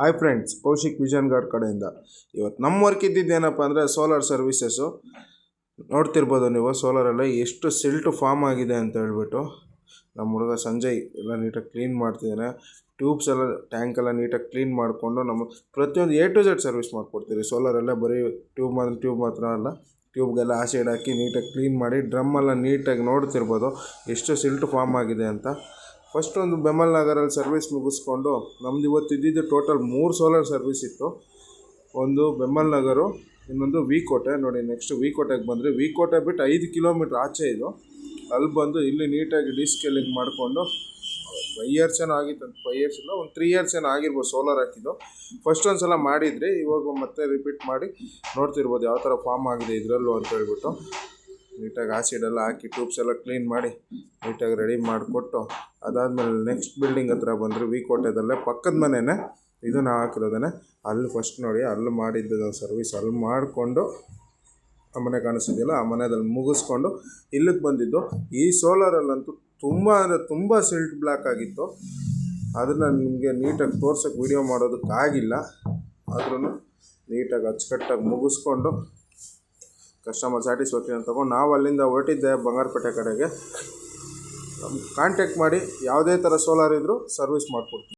Hi friends Kaushik vision guard ಕಡೆಯಿಂದ ಇವತ್ತು ನಮ್ಮ ವರ್ಕ್ ಇದ್ದಿದ್ದೇನಪ್ಪ ಅಂದರೆ ಸೋಲಾರ್ ಸರ್ವಿಸಸ್ಸು ನೋಡ್ತಿರ್ಬೋದು ನೀವು ಸೋಲಾರೆಲ್ಲ ಎಷ್ಟು ಸಿಲ್ಟು ಫಾರ್ಮ್ ಆಗಿದೆ ಅಂತ ಹೇಳ್ಬಿಟ್ಟು. ನಮ್ಮ ಹುಡುಗ ಸಂಜಯ್ ಎಲ್ಲ ನೀಟಾಗಿ ಕ್ಲೀನ್ ಮಾಡ್ತಿದ್ದಾನೆ ಟ್ಯೂಬ್ಸ್ ಎಲ್ಲ ಟ್ಯಾಂಕ್ ಎಲ್ಲ ನೀಟಾಗಿ ಕ್ಲೀನ್ ಮಾಡಿಕೊಂಡು ನಮ್ಮ ಪ್ರತಿಯೊಂದು ಎ ಟು ಝೆಡ್ ಸರ್ವಿಸ್ ಮಾಡಿಕೊಡ್ತೀವಿ ಸೋಲಾರೆಲ್ಲ ಬರೀ ಟ್ಯೂಬ್ ಮಾತ್ರ ಟ್ಯೂಬ್ ಮಾತ್ರ ಅಲ್ಲ ಟ್ಯೂಬ್ಗೆಲ್ಲ ಆಸಿಡ್ ಹಾಕಿ ನೀಟಾಗಿ ಕ್ಲೀನ್ ಮಾಡಿ ಡ್ರಮ್ಮೆಲ್ಲ ನೀಟಾಗಿ ನೋಡ್ತಿರ್ಬೋದು. ಎಷ್ಟು ಸಿಲ್ಟು ಫಾರ್ಮ್ ಆಗಿದೆ ಅಂತ. ಫಸ್ಟ್ ಒಂದು ಬೆಮಲ್ ನಗರಲ್ಲಿ ಸರ್ವಿಸ್ ಮುಗಿಸ್ಕೊಂಡು, ನಮ್ದು ಇವತ್ತು ಇದ್ದಿದ್ದು ಟೋಟಲ್ ಮೂರು ಸೋಲಾರ್ ಸರ್ವಿಸ್ ಇತ್ತು. ಒಂದು ಬೆಮ್ಮಲ್ ನಗರು, ಇನ್ನೊಂದು ವಿಕೋಟೆ. ನೋಡಿ ನೆಕ್ಸ್ಟ್ ವಿಕೋಟೆಗೆ ಬಂದರೆ ವಿ ಕೋಟೆ ಬಿಟ್ಟು ಐದು ಕಿಲೋಮೀಟ್ರ್ ಆಚೆ ಇದು. ಅಲ್ಲಿ ಬಂದು ಇಲ್ಲಿ ನೀಟಾಗಿ ಡಿಸ್ಕೇಲಿಂಗ್ ಮಾಡಿಕೊಂಡು ಫೈವ್ ಇಯರ್ಸ್ ಏನೋ ಆಗಿತ್ತು ಅಂತ ಫೈವ್ ಇಯರ್ಸ್ ಇಲ್ಲ, ಒಂದು ತ್ರೀ ಇಯರ್ಸ್ ಏನೋ ಆಗಿರ್ಬೋದು ಸೋಲಾರ್ ಹಾಕಿದ್ದು. ಫಸ್ಟ್ ಒಂದು ಸಲ ಮಾಡಿದ್ರಿ, ಇವಾಗ ಮತ್ತೆ ರಿಪೀಟ್ ಮಾಡಿ ನೋಡ್ತಿರ್ಬೋದು ಯಾವ ಥರ ಫಾರ್ಮ್ ಆಗಿದೆ ಇದರಲ್ಲೂ ಅಂತ ಹೇಳ್ಬಿಟ್ಟು. ನೀಟಾಗಿ ಆಸಿಡ್ ಎಲ್ಲ ಹಾಕಿ ಟ್ಯೂಬ್ಸ್ ಎಲ್ಲ ಕ್ಲೀನ್ ಮಾಡಿ, ನೀಟಾಗಿ ರೆಡಿ ಮಾಡಿಕೊಟ್ಟು ಅದಾದಮೇಲೆ ನೆಕ್ಸ್ಟ್ ಬಿಲ್ಡಿಂಗ್ ಹತ್ರ ಬಂದರೆ ವಿ ಕೋಟೆದಲ್ಲೇ ಪಕ್ಕದ ಮನೆಯೇ ಇದನ್ನು ಹಾಕಿರೋದೇ ಅಲ್ಲಿ ಫಸ್ಟ್ ನೋಡಿ, ಅಲ್ಲಿ ಮಾಡಿದ್ದ ಸರ್ವಿಸ್ ಅಲ್ಲಿ ಮಾಡಿಕೊಂಡು ಆ ಮನೆ ಕಾಣಿಸ್ತಿದೆಯಲ್ಲ, ಆ ಮನೆಯಲ್ಲಿ ಮುಗಿಸ್ಕೊಂಡು ಇಲ್ಲಿಗೆ ಬಂದಿದ್ದು. ಈ ಸೋಲಾರಲ್ಲಂತೂ ತುಂಬ ಅಂದರೆ ತುಂಬ ಸಿಲ್ಟ್ ಬ್ಲ್ಯಾಕ್ ಆಗಿತ್ತು. ಅದನ್ನು ನಿಮಗೆ ನೀಟಾಗಿ ತೋರ್ಸೋಕ್ಕೆ ವೀಡಿಯೋ ಮಾಡೋದಕ್ಕಾಗಿಲ್ಲ ಆದ್ರೂ ನೀಟಾಗಿ ಅಚ್ಚುಕಟ್ಟಾಗಿ ಮುಗಿಸ್ಕೊಂಡು ಕಸ್ಟಮರ್ ಸ್ಯಾಟಿಸ್ಫ್ಯಾಕ್ಷನ್ ತೊಗೊಂಡು ನಾವು ಅಲ್ಲಿಂದ ಹೊರಟಿದ್ದೆ ಬಂಗಾರಪೇಟೆ ಕಡೆಗೆ. ಕಾಂಟ್ಯಾಕ್ಟ್ ಮಾಡಿ ಯಾವುದೇ ಥರ ಸೋಲಾರ್ ಇದ್ದರೂ ಸರ್ವಿಸ್ ಮಾಡಿಕೊಡ್ತೀವಿ.